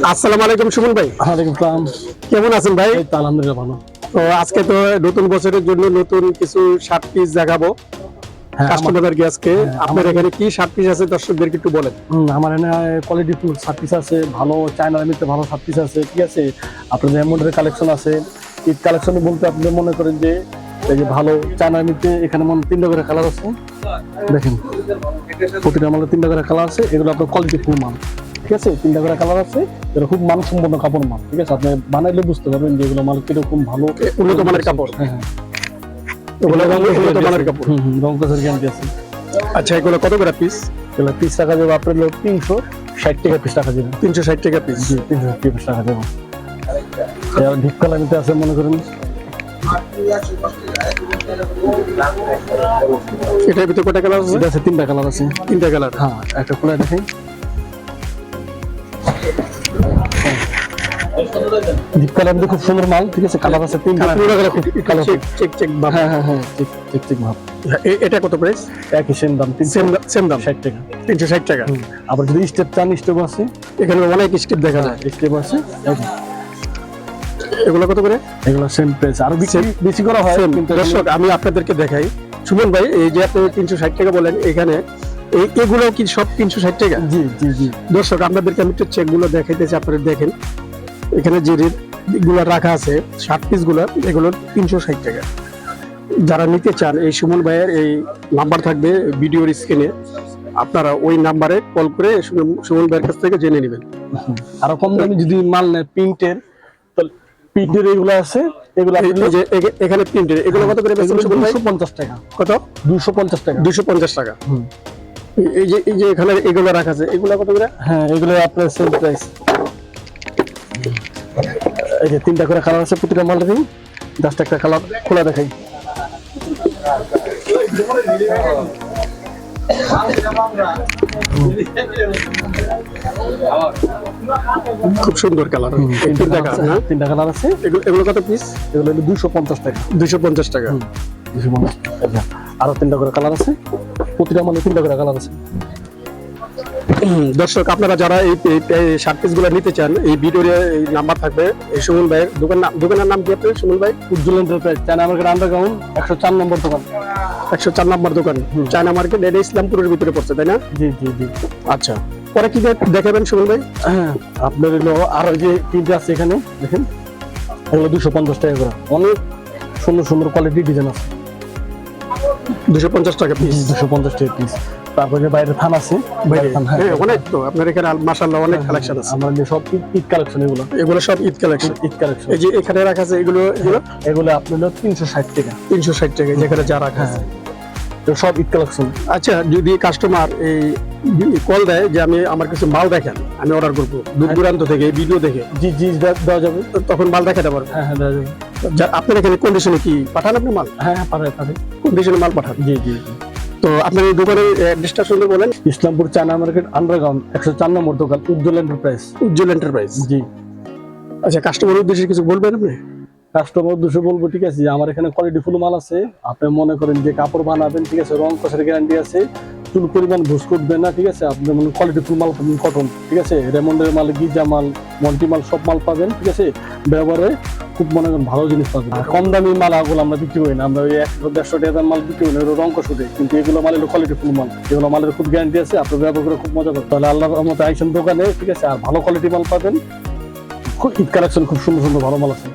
আসসালামু আলাইকুম সুমন ভাই। ওয়ালাইকুম আসসালাম কেমন আছেন ভাই? আলহামদুলিল্লাহ ভালো। তো আজকে তো নতুন বছরের জন্য নতুন কিছু শার্ট পিস দেখাবো। হ্যাঁ কাস্টমারদেরকে আজকে। হ্যাঁ, আপনার এখানে কি শার্ট পিস আছে? দর্শকদেরকে একটু বলেন। আমার এখানে কোয়ালিটি ফুল সার্ভিস আছে ভালো ভালো সার্ভিস আছে ঠিক আছে? আপনাদের কালেকশন আছে। ঈদ কালেকশন বলতে আপনি মনে করেন যে এই যে ভালো চায়নার মধ্যে এখানে মনে হয় তিনটা করে কালার আছে। দেখেন প্রতিটা মালের তিনটা করে কালার আছে। এগুলো আপনার কোয়ালিটি ফুল মাল। ঠিক আছে? তিনটা করে কালার আছে। এটা খুব মানসম্পন্ন কাপড় মাল ঠিক আছে? আপনি বানাইলে বুঝতে পারবেন যে এগুলো মাল কীরকম ভালো। উন্নত মানের কাপড়। হ্যাঁ হ্যাঁ। উন্নত মানের কাপড়। হুম হুম রং কাজের গ্যারান্টি আছে। আচ্ছা এগুলো কত করে পিস এগুলো পিস টাকা যাবে আপনার হলো তিনশো ষাট টাকা পিস টাকা যাবে। তিনশো ষাট টাকা পিস জি তিনশো ষাট পিস টাকা যাবে। এবার ডিপ কালার নিতে আছে মনে করেন। এটার ভিতরে কটা কালার আছে? তিনটা কালার আছে। তিনটা কালার হ্যাঁ একটা খোলা দেখাই ডিপ কালার খুব সুন্দর মাল ঠিক আছে? কালার আছে তিন পুরো কালার খুব কালার চেক চেক চেক ভাব। হ্যাঁ হ্যাঁ হ্যাঁ ঠিক ঠিক ঠিক ভাব। এটা কত প্রাইস একই সেম দাম সেম সেম দাম ষাট টাকা। তিনশো ষাট টাকা। আবার যদি স্টেপ চান স্টেপ আছে। এখানে অনেক স্টেপ দেখা যায়। স্টেপ আছে। এগুলো কত করে? এগুলো সেম প্রাইস আরও বেশি বেশি করা হয় কিন্তু দর্শক আমি আপনাদেরকে দেখাই। সুমন ভাই এই যে আপনি তিনশো ষাট টাকা বলেন এখানে এগুলো কি সব তিনশো ষাট টাকা? জি জি জি। দর্শক আপনাদেরকে আমি একটু চেকগুলো দেখাইতেছি আপনারা দেখেন। এখানে যে রেটগুলো রাখা আছে শার্ট পিসগুলো এগুলো তিনশো ষাট টাকা। যারা নিতে চান এই সুমন ভাইয়ের এই নাম্বার থাকবে ভিডিওর স্ক্রিনে। আপনারা ওই নাম্বারে কল করে সুমন- ভাইয়ের কাছ থেকে জেনে নেবেন। আরও কম দামে যদি মাল নেয় প্রিন্টের প্রিন্টের এগুলো আছে এগুলো এখানে প্রিন্টের এগুলো কত করে বেচছেন সুমন ভাই? দুশো পঞ্চাশ টাকা। কত? দুশো পঞ্চাশ টাকা। দুশো পঞ্চাশ টাকা। হুম। এই- যে এই যে এখানে এগুলো রাখা আছে এগুলো কত করে? হ্যাঁ এগুলো আপনার সেম প্রাইস এই যে তিনটা করে কালার আছে প্রতিটা মালেরই জাস্ট একটা কালার খোলা দেখাই। খুব সুন্দর কালার তিনটা কালার আছে হ্যাঁ তিনটা কালার আছে। এগুলো এগুলো কত পিস এগুলো হলো দুশো পঞ্চাশ টাকা। দুশো পঞ্চাশ টাকা। দুশো পঞ্চাশ টাকা। আরও তিনটা করে কালার আছে। প্রতিটা মালে তিনটা করে কালার আছে। দর্শক আপনারা যারা এই শার্ট পিসগুলো নিতে চান এই ভিডিওর এই নাম্বার থাকবে এই সুমন ভাইয়ের দোকান দোকানের নাম কি আপনার সুমন ভাই? Ujjwal enterprise China market underground একশো চার নম্বর দোকান। একশো চার নাম্বার দোকান। চায়না মার্কেট এটা ইসলামপুরের ভিতরে পড়ছে তাই না? জি জি জি। আচ্ছা পরে কি দেখাবেন সুমন ভাই? হ্যাঁ আপনার হলো আরও যে তিনটে আছে এখানে দেখেন। এগুলো দুশো পঞ্চাশ টাকা করে। অনেক সুন্দর সুন্দর কোয়ালিটি ডিজাইন আছে। দুশো পঞ্চাশ টাকা পিস দুশো পঞ্চাশ টাকা পিস তারপরে বাইরে থান আছে বাইরে। থান হ্যাঁ। হ্যাঁ অনেক তো আপনার এখানে মাসাল্লাহ অনেক কালেকশন আছে। আমরা সব ঈদ কালেকশন এগুলো। এগুলো সব ঈদ কালেকশন ঈদ কালেকশন এই যে এখানে রাখা আছে এগুলো এগুলো? এগুলো আপনার হলো তিনশো ষাট টাকা। তিনশো ষাট টাকা যেখানে যা রাখা আছে। হ্যাঁ সব ঈদ কালেকশন আচ্ছা যদি কাস্টমার এই কল দেয় যে আমি আমার কিছু মাল দেখেন আমি অর্ডার করব। দূর দূরান্ত থেকে ভিডিও দেখে। জি জি দেওয়া যাবে। তখন মাল দেখাতে পারব। হ্যাঁ হ্যাঁ দেওয়া যাবে। আপনার এখানে কন্ডিশনে কি পাঠান আপনি মাল? হ্যাঁ হ্যাঁ পারে পারে কন্ডিশনে মাল পাঠান। জি জি তো আপনার এই দোকানের অ্যাড্রেসটা শুনতে বলেন। ইসলামপুর চায়না মার্কেট আন্ডারগ্রাউন্ড একশো চার নম্বর দোকান উজ্জ্বল এন্টারপ্রাইজ উজ্জ্বল এন্টারপ্রাইজ জি। আচ্ছা কাস্টমার উদ্দেশ্যে কিছু বলবেন আপনি? কাস্টমার দুশো বলব ঠিক আছে আমার এখানে কোয়ালিটি ফুল মাল আছে। আপনি মনে করেন যে কাপড় বানাবেন ঠিক আছে রং কষার গ্যারান্টি আছে। চুল পরিমাণ ঘুষ করবেন না, ঠিক আছে? আপনি মনে কোয়ালিটি ফুল মাল পাবেন কটন ঠিক আছে? রেমন্ডের মাল গিজা মাল মন্টি মাল, সব মাল পাবেন, ঠিক আছে? ব্যবহারে খুব মনে করেন ভালো জিনিস পাবেন। আর কম দামি মাল এগুলো আমরা বিক্রি করি না, আমরা ওই একশো দেড়শো টাকার মাল বিক্রি করি না রং কষুটে কিন্তু এগুলো মাল হলো কোয়ালিটি ফুল মাল। এগুলো মালের খুব গ্যারান্টি আছে, আপনার ব্যবহার করে খুব মজা করতে তাহলে আল্লাহর রহমতে আইসেন দোকানে, ঠিক আছে? আর ভালো কোয়ালিটি মাল পাবেন। খুব ঈদ কালেকশন খুব সুন্দর সুন্দর ভালো মাল আছে।